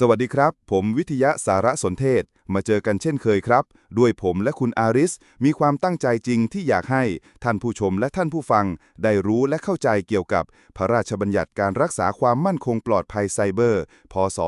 สวัสดีครับ ผมวิทยาสารสนเทศ มาเจอกันเช่นเคยครับ ด้วยผมและคุณอาริส มีความตั้งใจจริงที่อยากให้ ท่านผู้ชมและท่านผู้ฟัง ได้รู้และเข้าใจเกี่ยวกับ พระราชบัญญัติการรักษาความมั่นคงปลอดภัยไซเบอร์ พศ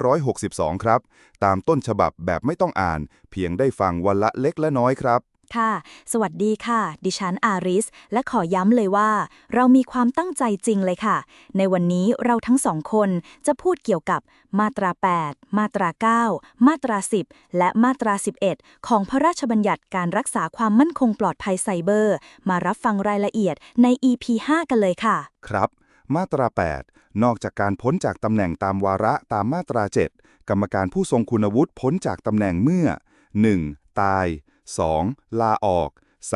2562 ครับ ตามต้นฉบับแบบไม่ต้องอ่าน เพียงได้ฟังวันละเล็กและน้อยครับ ค่ะ สวัสดีค่ะ ดิฉันอาริส และขอย้ำเลยว่า เรามีความตั้งใจจริงเลยค่ะ ในวันนี้เราทั้งสองคนจะพูดเกี่ยวกับมาตรา 8 มาตรา 9 มาตรา 10 และมาตรา 11 ของพระราชบัญญัติการรักษาความมั่นคงปลอดภัยไซเบอร์ มารับฟังรายละเอียดใน EP 5 กันเลยค่ะ ครับ มาตรา 8 นอกจากการพ้นจากตำแหน่งตามวาระตามมาตรา 7 กรรมการผู้ทรงคุณวุฒิพ้นจากตำแหน่งเมื่อ 1. ตาย 2. ลาออก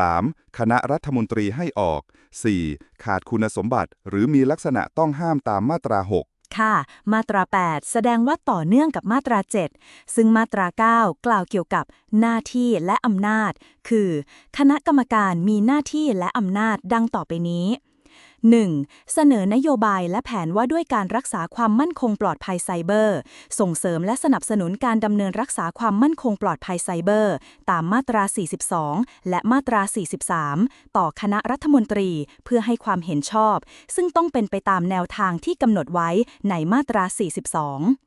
3. คณะรัฐมนตรีให้ออก 4. ขาดคุณสมบัติ หรือมีลักษณะต้องห้ามตามมาตรา 6ค่ะ มาตรา 8 แสดงว่าต่อเนื่องกับมาตรา 7 ซึ่งมาตรา 9 กล่าวเกี่ยวกับหน้าที่และอำนาจ คือ คณะกรรมการมีหน้าที่และอำนาจดังต่อไปนี้ 1. เสนอนโยบายและแผนว่าด้วยการรักษาความมั่นคงปลอดภัยไซเบอร์ ส่งเสริมและสนับสนุนการดำเนินรักษาความมั่นคงปลอดภัยไซเบอร์ ตามมาตรา 42 และมาตรา 43 ต่อคณะรัฐมนตรีเพื่อให้ความเห็นชอบ ซึ่งต้องเป็นไปตามแนวทางที่กำหนดไว้ในมาตรา 42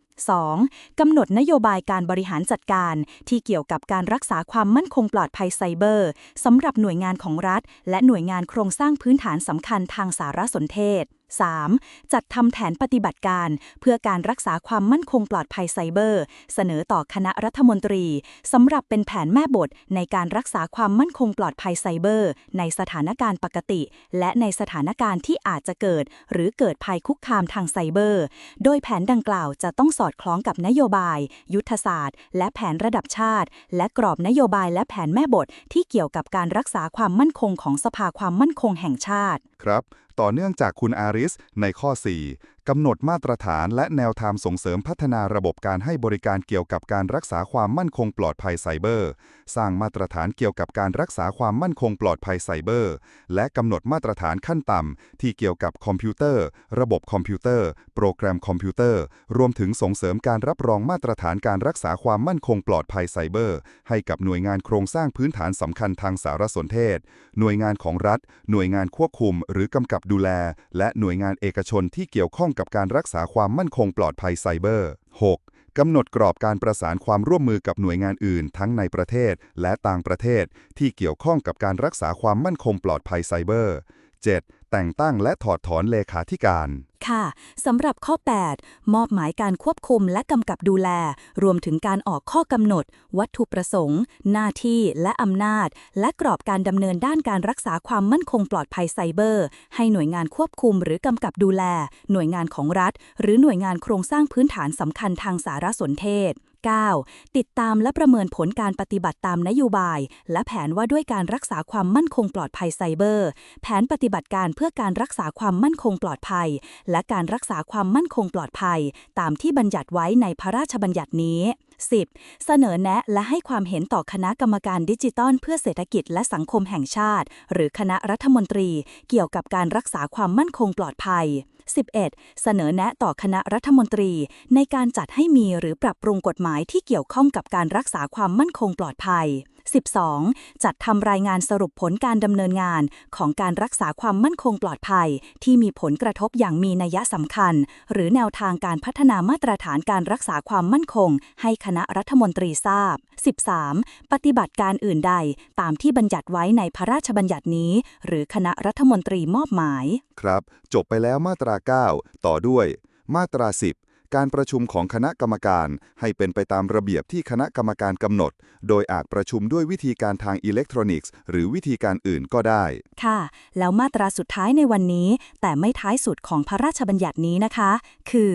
2. กำหนดนโยบายการบริหารจัดการ ที่เกี่ยวกับการรักษาความมั่นคงปลอดภัยไซเบอร์สำหรับหน่วยงานของรัฐ และหน่วยงานโครงสร้างพื้นฐานสำคัญทางสารสนเทศ 3. จัดทำแผนปฏิบัติการ เพื่อการรักษาความมั่นคงปลอดภัยไซเบอร์ เสนอต่อคณะรัฐมนตรีสำหรับเป็นแผนแม่บทในการรักษาความมั่นคงปลอดภัยไซเบอร์ ในสถานการณ์ปกติ และในสถานการณ์ที่อาจจะเกิด หรือเกิดภัยคุกคามทางไซเบอร์ โดยแผนดังกล่าวจะต้องสอดคล้องกับนโยบาย ยุทธศาสตร์ และแผนระดับชาติ และกรอบนโยบายและแผนแม่บทที่เกี่ยวกับการรักษาความมั่นคงของสภาความมั่นคงแห่งชาติ ครับ ต่อเนื่องจากคุณอาริสในข้อ 4กำหนดมาตรฐานและแนวทางส่งเสริมพัฒนาระบบการให้บริการเกี่ยวกับการรักษาความมั่นคงปลอดภัยไซเบอร์ สร้างมาตรฐานเกี่ยวกับการรักษาความมั่นคงปลอดภัยไซเบอร์ และกำหนดมาตรฐานขั้นต่ำที่เกี่ยวกับคอมพิวเตอร์ ระบบคอมพิวเตอร์ โปรแกรมคอมพิวเตอร์ รวมถึงส่งเสริมการรับรองมาตรฐานการรักษาความมั่นคงปลอดภัยไซเบอร์ ให้กับหน่วยงานโครงสร้างพื้นฐานสำคัญทางสารสนเทศ หน่วยงานของรัฐ หน่วยงานควบคุม หรือกำกับดูแล และหน่วยงานเอกชนที่เกี่ยวข้องกับการรักษาความมั่นคงปลอดภัยไซเบอร์ 6. กำหนดกรอบการประสานความร่วมมือกับหน่วยงานอื่น ทั้งในประเทศและต่างประเทศ ที่เกี่ยวข้องกับการรักษาความมั่นคงปลอดภัยไซเบอร์ 7. แต่งตั้งและถอดถอนเลขาธิการ ค่ะ สำหรับข้อ 8 มอบหมายการควบคุมและกำกับดูแล รวมถึงการออกข้อกำหนด วัตถุประสงค์ หน้าที่และอำนาจ และกรอบการดำเนินด้านการรักษาความมั่นคงปลอดภัยไซเบอร์ ให้หน่วยงานควบคุมหรือกำกับดูแล หน่วยงานของรัฐ หรือหน่วยงานโครงสร้างพื้นฐานสำคัญทางสารสนเทศ 9. ติดตามและประเมินผลการปฏิบัติตามนโยบาย และแผนว่าด้วยการรักษาความมั่นคงปลอดภัยไซเบอร์ แผนปฏิบัติการเพื่อการรักษาความมั่นคงปลอดภัย และการรักษาความมั่นคงปลอดภัย ตามที่บัญญัติไว้ในพระราชบัญญัตินี้ 10. เสนอแนะและให้ความเห็นต่อคณะกรรมการดิจิตอลเพื่อเศรษฐกิจและสังคมแห่งชาติ หรือคณะรัฐมนตรี เกี่ยวกับการรักษาความมั่นคงปลอดภัย 11. เสนอแนะต่อคณะรัฐมนตรี ในการจัดให้มีหรือปรับปรุงกฎหมายที่เกี่ยวข้องกับการรักษาความมั่นคงปลอดภัย 12. จัดทำรายงานสรุปผลการดำเนินงานของการรักษาความมั่นคงปลอดภัย ที่มีผลกระทบอย่างมีนัยสำคัญ หรือแนวทางการพัฒนามาตรฐานการรักษาความมั่นคง ให้คณะรัฐมนตรีทราบ 13. ปฏิบัติการอื่นใด ตามที่บัญญัติไว้ในพระราชบัญญัตินี้ หรือคณะรัฐมนตรีมอบหมาย ครับ จบไปแล้วมาตรา 9 ต่อด้วย มาตรา 10 การประชุมของคณะกรรมการให้เป็นไปตามระเบียบที่คณะกรรมการกำหนด โดยอาจประชุมด้วยวิธีการทางอิเล็กทรอนิกส์ หรือวิธีการอื่นก็ได้ ค่ะ แล้วมาตราสุดท้ายในวันนี้ แต่ไม่ท้ายสุดของพระราชบัญญัตินี้นะคะ คือ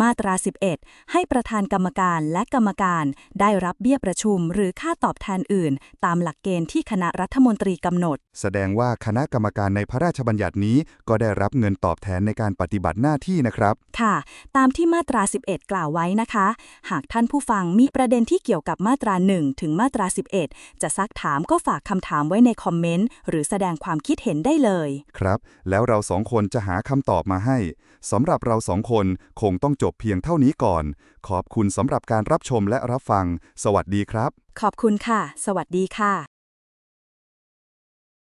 มาตรา 11 ให้ประธานกรรมการและกรรมการได้รับเบี้ยประชุม หรือค่าตอบแทนอื่น ตามหลักเกณฑ์ที่คณะรัฐมนตรีกำหนด แสดงว่าคณะกรรมการในพระราชบัญญัตินี้ ก็ได้รับเงินตอบแทนในการปฏิบัติหน้าที่นะครับ ค่ะ ตามที่มาตรา 11 กล่าวไว้นะคะ หากท่านผู้ฟังมีประเด็นที่เกี่ยวกับมาตรา 1 ถึงมาตรา 11 จะซักถามก็ฝากคำถามไว้ในคอมเมนต์ หรือแสดงความคิดเห็นได้เลย ครับ แล้วเราสองคนจะหาคำตอบมาให้สำหรับเราสองคนคงต้องจบเพียงเท่านี้ก่อน ขอบคุณสำหรับการรับชมและรับฟัง สวัสดีครับ ขอบคุณค่ะ สวัสดีค่ะ